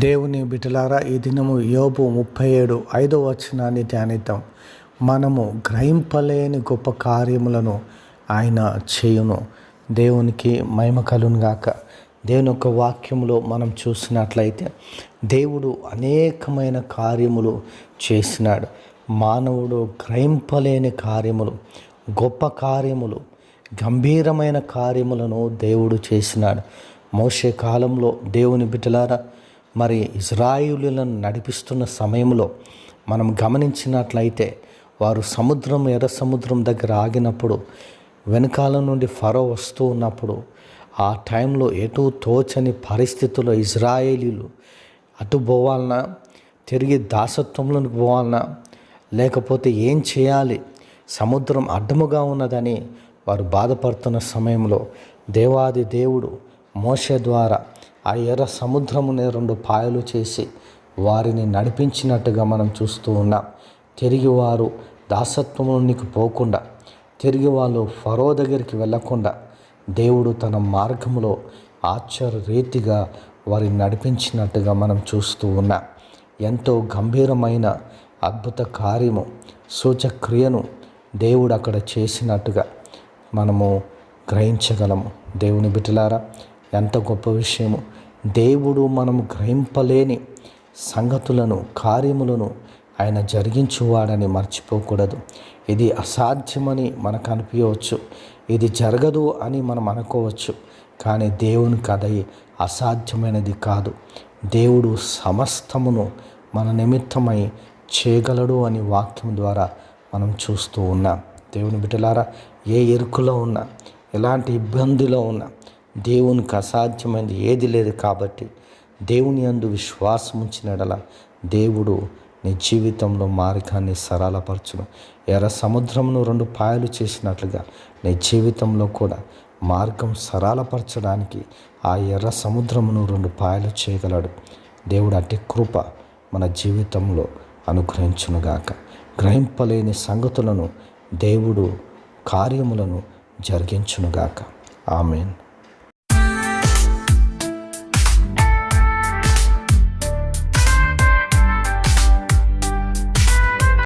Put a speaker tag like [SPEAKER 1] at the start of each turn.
[SPEAKER 1] దేవుని బిటలారా ఈ దినము యోబు ముప్పై ఏడు ఐదో వచనాన్ని ధ్యానిద్దాం. మనము గ్రహింపలేని గొప్ప కార్యములను ఆయన చేయును. దేవునికి మహిమ కలును గాక. దేవుని యొక్క వాక్యములో మనం చూసినట్లయితే దేవుడు అనేకమైన కార్యములు చేసినాడు. మానవుడు గ్రహింపలేని కార్యములు గొప్ప కార్యములు గంభీరమైన కార్యములను దేవుడు చేసినాడు. మోసే కాలంలో దేవుని బిడ్డలారా మరి ఇజ్రాయిలులను నడిపిస్తున్న సమయంలో మనం గమనించినట్లయితే వారు సముద్రం ఎర్ర సముద్రం దగ్గర ఆగినప్పుడు వెనకాల నుండి ఫరో వస్తూ ఉన్నప్పుడు ఆ టైంలో ఎటు తోచని పరిస్థితుల్లో ఇజ్రాయేలీలు అటు పోవాలన్నా తిరిగి దాసత్వంలోకి పోవాలన్నా లేకపోతే ఏం చేయాలి? సముద్రం అడ్డముగా ఉన్నదని వారు బాధపడుతున్న సమయంలో దేవాది దేవుడు మోస ద్వారా ఆ ఎర్ర సముద్రముని రెండు పాయలు చేసి వారిని నడిపించినట్టుగా మనం చూస్తూ ఉన్నాం. తిరిగి వారు దాసత్వంలోనికి పోకుండా తిరిగి వాళ్ళు ఫరో దగ్గరికి వెళ్ళకుండా దేవుడు తన మార్గంలో ఆశ్చర్య రీతిగా వారిని నడిపించినట్టుగా మనం చూస్తూ ఉన్నాం. ఎంతో గంభీరమైన అద్భుత కార్యము సూచక్రియను దేవుడు అక్కడ చేసినట్టుగా మనము గ్రహించగలము. దేవుని బిడ్డలారా ఎంత గొప్ప విషయము. దేవుడు మనము గ్రహింపలేని సంగతులను కార్యములను ఆయన జరిగించువాడని మర్చిపోకూడదు. ఇది అసాధ్యమని మనకు అనిపించవచ్చు. ఇది జరగదు అని మనం అనుకోవచ్చు. కానీ దేవుని కథ అసాధ్యమైనది కాదు. దేవుడు సమస్తమును మన నిమిత్తమై చేయగలడు అని వాక్యం ద్వారా మనం చూస్తూ ఉన్నాం. దేవుని బిడ్డలారా ఏ ఎరుకులో ఉన్నా ఎలాంటి ఇబ్బందిలో ఉన్నా దేవునికి అసాధ్యమైనది ఏది లేదు కాబట్టి దేవుని అందు విశ్వాసం ఉంచినడల దేవుడు నీ జీవితంలో మార్గాన్ని సరళపరచును. ఎర్ర సముద్రమును రెండు పాయలు చేసినట్లుగా నీ జీవితంలో కూడా మార్గం సరళపరచడానికి ఆ ఎర్ర సముద్రమును రెండు పాయలు చేయగలడు. దేవుడు అట్టి కృప మన జీవితంలో అనుగ్రహించునుగాక. గ్రహింపలేని సంగతులను దేవుడు కార్యములను జరిగించునుగాక. ఆమెన్.